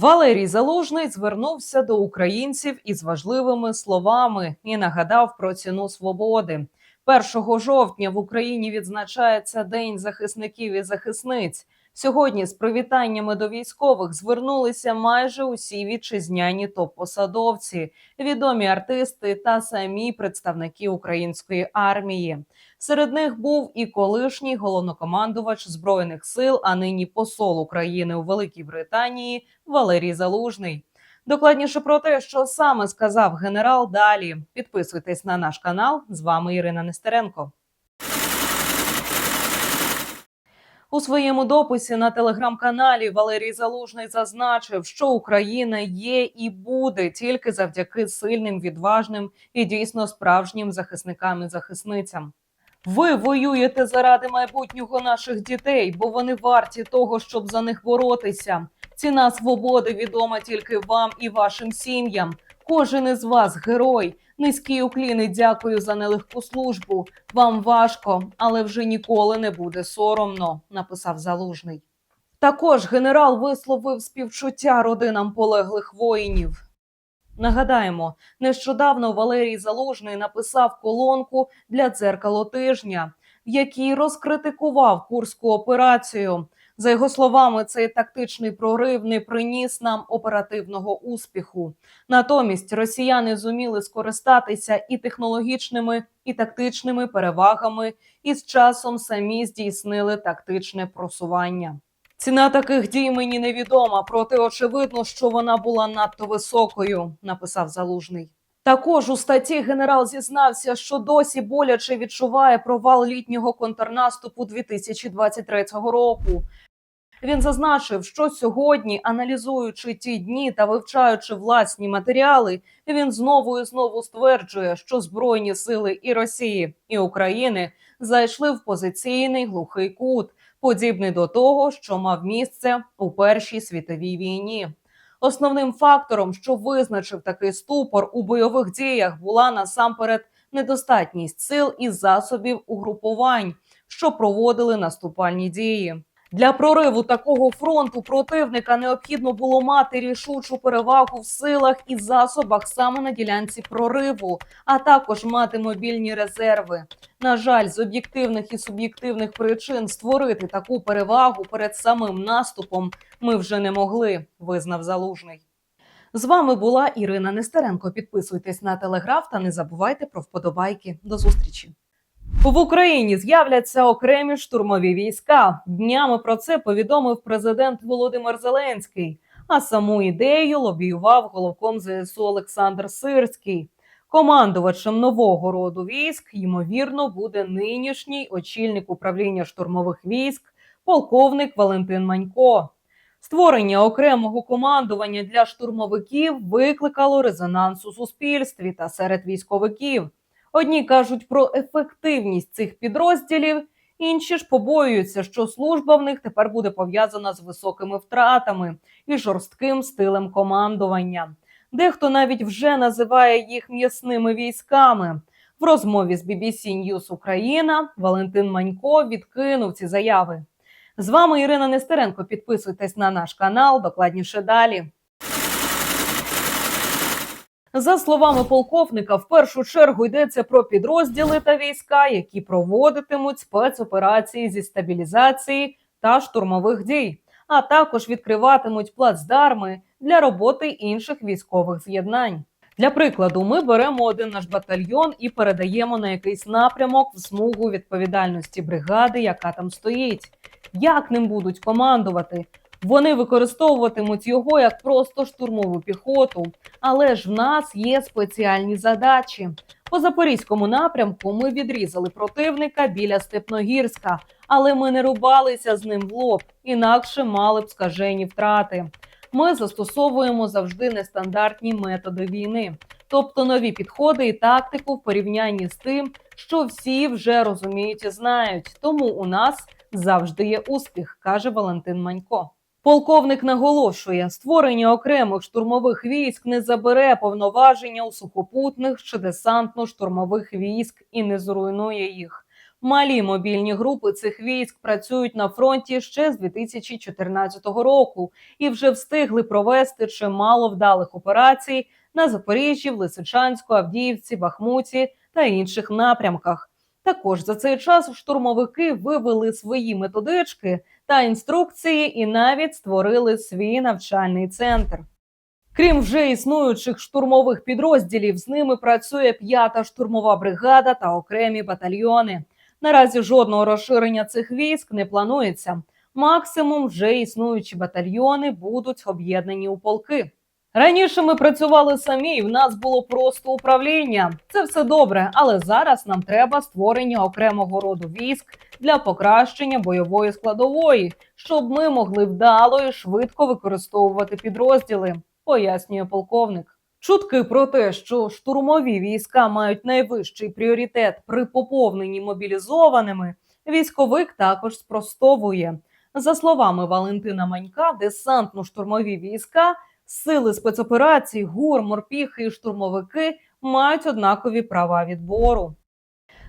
Валерій Залужний звернувся до українців із важливими словами і нагадав про ціну свободи. 1 жовтня в Україні відзначається День захисників і захисниць. Сьогодні з привітаннями до військових звернулися майже усі вітчизняні топ-посадовці, відомі артисти та самі представники української армії. Серед них був і колишній головнокомандувач збройних сил, а нині посол України у Великій Британії Валерій Залужний. Докладніше про те, що саме сказав генерал. Далі підписуйтесь на наш канал. З вами Ірина Нестеренко. У своєму дописі на телеграм-каналі Валерій Залужний зазначив, що Україна є і буде тільки завдяки сильним, відважним і дійсно справжнім захисникам і захисницям. Ви воюєте заради майбутнього наших дітей, бо вони варті того, щоб за них боротися. Ціна свободи відома тільки вам і вашим сім'ям. Кожен із вас герой. Низький уклін і дякую за нелегку службу. Вам важко, але вже ніколи не буде соромно, написав залужний. Також генерал висловив співчуття родинам полеглих воїнів. Нагадаємо, нещодавно Валерій Залужний написав колонку для дзеркало тижня, в якій розкритикував курську операцію. За його словами, цей тактичний прорив не приніс нам оперативного успіху. Натомість росіяни зуміли скористатися і технологічними, і тактичними перевагами, і з часом самі здійснили тактичне просування. Ціна таких дій мені невідома, проте очевидно, що вона була надто високою, написав залужний. Також у статті генерал зізнався, що досі боляче відчуває провал літнього контрнаступу 2023 року. Він зазначив, що сьогодні, аналізуючи ті дні та вивчаючи власні матеріали, він знову і знову стверджує, що збройні сили і Росії і України зайшли в позиційний глухий кут, подібний до того, що мав місце у Першій світовій війні. Основним фактором, що визначив такий ступор у бойових діях, була насамперед недостатність сил і засобів угрупувань, що проводили наступальні дії. Для прориву такого фронту противника необхідно було мати рішучу перевагу в силах і засобах саме на ділянці прориву, а також мати мобільні резерви. На жаль, з об'єктивних і суб'єктивних причин створити таку перевагу перед самим наступом ми вже не могли, визнав залужний. З вами була Ірина Нестеренко. Підписуйтесь на телеграф та не забувайте про вподобайки. До зустрічі. В Україні з'являться окремі штурмові війська. Днями про це повідомив президент Володимир Зеленський. А саму ідею лобіював головком ЗСУ Олександр Сирський. Командувачем нового роду військ ймовірно буде нинішній очільник управління штурмових військ, полковник Валентин Манько. Створення окремого командування для штурмовиків викликало резонанс у суспільстві та серед військовиків. Одні кажуть про ефективність цих підрозділів, інші ж побоюються, що служба в них тепер буде пов'язана з високими втратами і жорстким стилем командування. Дехто навіть вже називає їх м'ясними військами. В розмові з BBC News Україна Валентин Манько відкинув ці заяви. З вами Ірина Нестеренко. Підписуйтесь на наш канал. Докладніше далі. За словами полковника, в першу чергу йдеться про підрозділи та війська, які проводитимуть спецоперації зі стабілізації та штурмових дій, а також відкриватимуть плацдарми для роботи інших військових з'єднань. Для прикладу, ми беремо один наш батальйон і передаємо на якийсь напрямок в смугу відповідальності бригади, яка там стоїть. Як ним будуть командувати? Вони використовуватимуть його як просто штурмову піхоту, але ж в нас є спеціальні задачі. По запорізькому напрямку ми відрізали противника біля Степногірська, але ми не рубалися з ним в лоб, інакше мали б скажені втрати. Ми застосовуємо завжди нестандартні методи війни, тобто нові підходи і тактику в порівнянні з тим, що всі вже розуміють і знають. Тому у нас завжди є успіх, каже Валентин Манько. Полковник наголошує, створення окремих штурмових військ не забере повноваження у сухопутних чи десантно-штурмових військ і не зруйнує їх. Малі мобільні групи цих військ працюють на фронті ще з 2014 року і вже встигли провести чимало вдалих операцій на Запоріжжі, в Лисичанську, Авдіївці, Бахмуті та інших напрямках. Також за цей час штурмовики вивели свої методички та інструкції і навіть створили свій навчальний центр. Крім вже існуючих штурмових підрозділів, з ними працює п'ята штурмова бригада та окремі батальйони. Наразі жодного розширення цих військ не планується. Максимум вже існуючі батальйони будуть об'єднані у полки. Раніше ми працювали самі, і в нас було просто управління. Це все добре, але зараз нам треба створення окремого роду військ для покращення бойової складової, щоб ми могли вдало і швидко використовувати підрозділи, пояснює полковник. Чутки про те, що штурмові війська мають найвищий пріоритет при поповненні мобілізованими, військовик також спростовує. За словами Валентина Манька, десантно-штурмові війська, сили спецоперацій, ГУР, морпіхи і штурмовики мають однакові права відбору.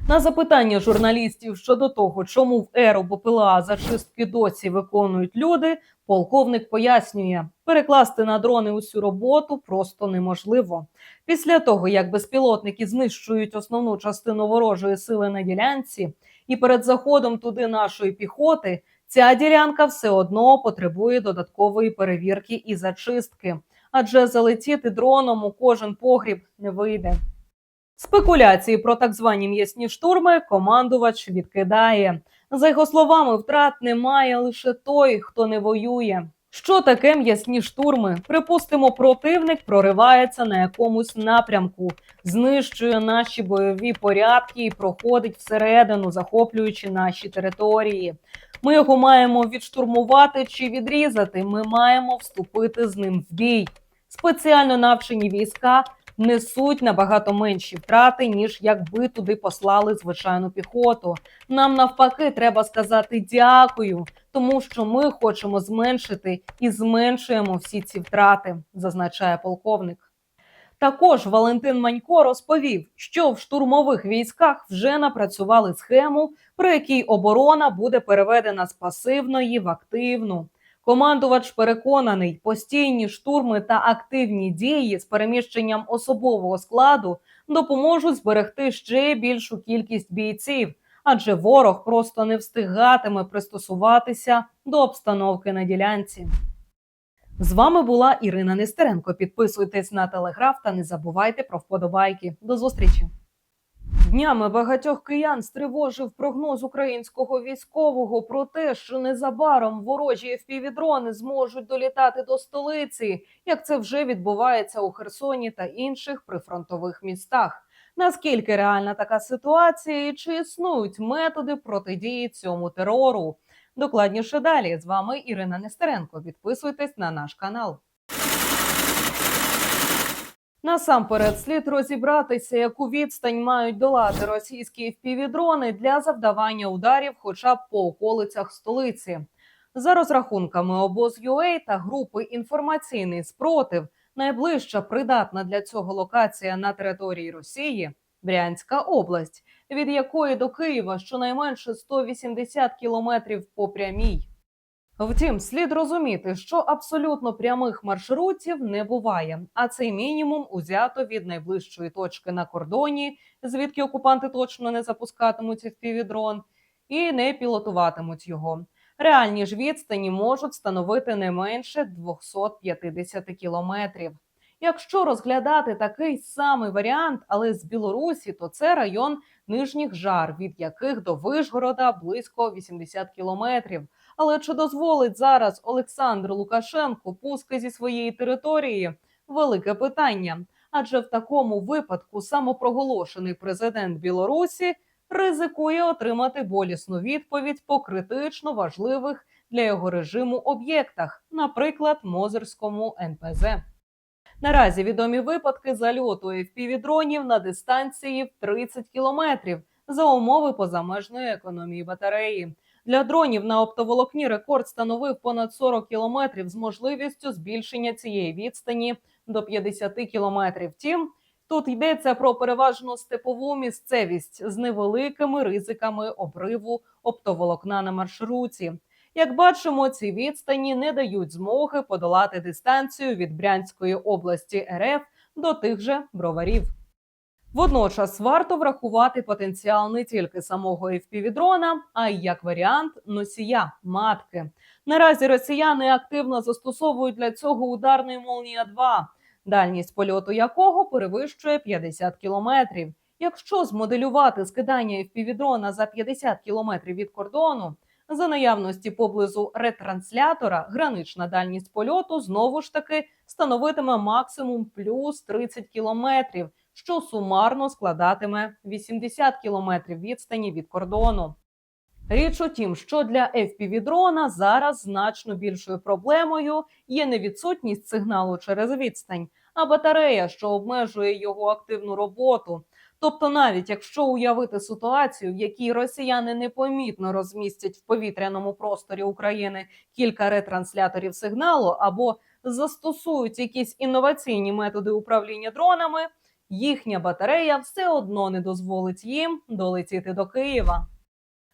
На запитання журналістів щодо того, чому в еру БПЛА зачистки досі виконують люди, полковник пояснює, перекласти на дрони усю роботу просто неможливо. Після того, як безпілотники знищують основну частину ворожої сили на ділянці, і перед заходом туди нашої піхоти, ця ділянка все одно потребує додаткової перевірки і зачистки, адже залетіти дроном у кожен погріб не вийде. Спекуляції про так звані м'ясні штурми командувач відкидає. За його словами, втрат немає лише той, хто не воює. Що таке м'ясні штурми? Припустимо, противник проривається на якомусь напрямку, знищує наші бойові порядки і проходить всередину, захоплюючи наші території. Ми його маємо відштурмувати чи відрізати. Ми маємо вступити з ним в бій. Спеціально навчені війська несуть набагато менші втрати, ніж якби туди послали звичайну піхоту. Нам навпаки треба сказати дякую, тому що ми хочемо зменшити і зменшуємо всі ці втрати, зазначає полковник. Також Валентин Манько розповів, що в штурмових військах вже напрацювали схему, при якій оборона буде переведена з пасивної в активну. Командувач переконаний, постійні штурми та активні дії з переміщенням особового складу допоможуть зберегти ще більшу кількість бійців, адже ворог просто не встигатиме пристосуватися до обстановки на ділянці. З вами була Ірина Нестеренко. Підписуйтесь на телеграф та не забувайте про вподобайки. До зустрічі! Днями багатьох киян стривожив прогноз українського військового про те, що незабаром ворожі FPV-дрони зможуть долітати до столиці, як це вже відбувається у Херсоні та інших прифронтових містах. Наскільки реальна така ситуація і чи існують методи протидії цьому терору? Докладніше далі з вами Ірина Нестеренко. Підписуйтесь на наш канал. Насамперед слід розібратися, яку відстань мають долати російські впівдрони для завдавання ударів, хоча б по околицях столиці. За розрахунками обоз обоз.UA та групи інформаційний спротив, найближча придатна для цього локація на території Росії Брянська область, від якої до Києва щонайменше 180 кілометрів по прямій. Втім, слід розуміти, що абсолютно прямих маршрутів не буває, а цей мінімум узято від найближчої точки на кордоні, звідки окупанти точно не запускатимуть FPV-дрон і не пілотуватимуть його. Реальні ж відстані можуть становити не менше 250 кілометрів. Якщо розглядати такий самий варіант, але з Білорусі, то це район нижніх жар, від яких до Вишгорода близько 80 кілометрів. Але чи дозволить зараз Олександр Лукашенко пуски зі своєї території? Велике питання. Адже в такому випадку самопроголошений президент Білорусі ризикує отримати болісну відповідь по критично важливих для його режиму об'єктах, наприклад, Мозерському НПЗ. Наразі відомі випадки зальоту FPV-дронів на дистанції в 30 кілометрів за умови позамежної економії батареї. Для дронів на оптоволокні рекорд становив понад 40 кілометрів з можливістю збільшення цієї відстані до 50 кілометрів. Втім, Тут йдеться про переважно степову місцевість з невеликими ризиками обриву оптоволокна на маршруті. Як бачимо, ці відстані не дають змоги подолати дистанцію від Брянської області РФ до тих же броварів. Водночас варто врахувати потенціал не тільки самого FPV-дрона, а й як варіант носія матки. Наразі росіяни активно застосовують для цього ударний молнія 2 дальність польоту якого перевищує 50 кілометрів. Якщо змоделювати скидання FPV-дрона за 50 кілометрів від кордону, за наявності поблизу ретранслятора гранична дальність польоту знову ж таки становитиме максимум плюс 30 кілометрів, що сумарно складатиме 80 кілометрів відстані від кордону. Річ у тім, що для FPV-дрона зараз значно більшою проблемою є не відсутність сигналу через відстань, а батарея, що обмежує його активну роботу. Тобто, навіть якщо уявити ситуацію, в якій росіяни непомітно розмістять в повітряному просторі України кілька ретрансляторів сигналу або застосують якісь інноваційні методи управління дронами, їхня батарея все одно не дозволить їм долетіти до Києва.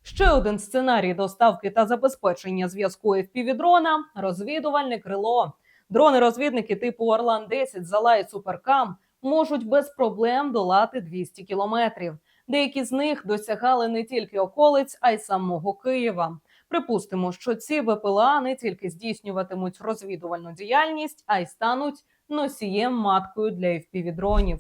Ще один сценарій доставки та забезпечення зв'язку FPV-дрона – розвідувальне крило. Дрони-розвідники типу Орлан 10 Зала Суперкам можуть без проблем долати 200 кілометрів. Деякі з них досягали не тільки околиць, а й самого Києва. Припустимо, що ці ВПЛА не тільки здійснюватимуть розвідувальну діяльність, а й стануть носієм маткою для FPV-дронів.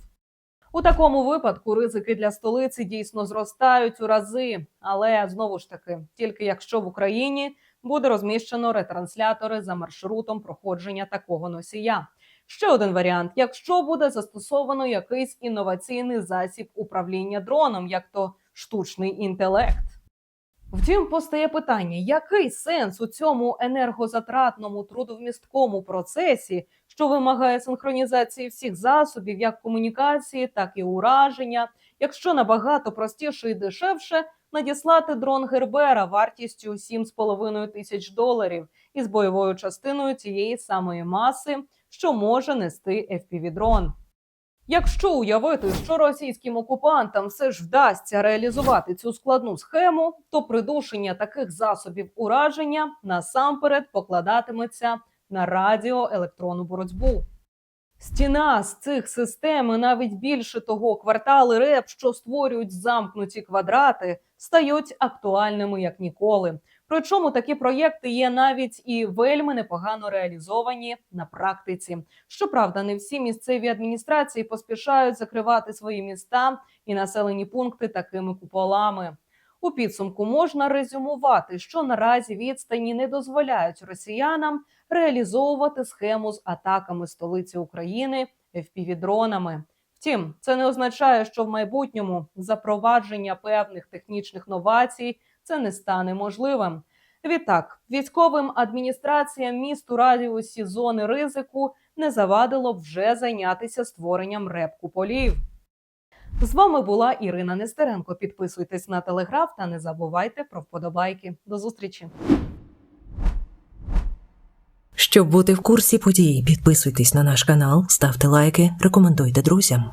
У такому випадку ризики для столиці дійсно зростають у рази, але знову ж таки, тільки якщо в Україні буде розміщено ретранслятори за маршрутом проходження такого носія. Ще один варіант: якщо буде застосовано якийсь інноваційний засіб управління дроном, як то штучний інтелект. Втім, постає питання: який сенс у цьому енергозатратному трудовмісткому процесі, що вимагає синхронізації всіх засобів, як комунікації, так і ураження, якщо набагато простіше і дешевше надіслати дрон Гербера вартістю 7,5 тисяч доларів із бойовою частиною тієї самої маси, що може нести FPV-дрон. Якщо уявити, що російським окупантам все ж вдасться реалізувати цю складну схему, то придушення таких засобів ураження насамперед покладатиметься на радіоелектронну боротьбу. Стіна з цих систем і навіть більше того, квартали РЕП, що створюють замкнуті квадрати, стають актуальними як ніколи. Причому такі проєкти є навіть і вельми непогано реалізовані на практиці. Щоправда, не всі місцеві адміністрації поспішають закривати свої міста і населені пункти такими куполами. У підсумку можна резюмувати, що наразі відстані не дозволяють росіянам реалізовувати схему з атаками столиці України FPV-дронами. Втім, це не означає, що в майбутньому запровадження певних технічних новацій це не стане можливим. Відтак, військовим адміністраціям міст у радіусі зони ризику не завадило б вже зайнятися створенням реп-куполів. З вами була Ірина Нестеренко. Підписуйтесь на телеграф та не забувайте про вподобайки. До зустрічі. Щоб бути в курсі подій, підписуйтесь на наш канал, ставте лайки, рекомендуйте друзям.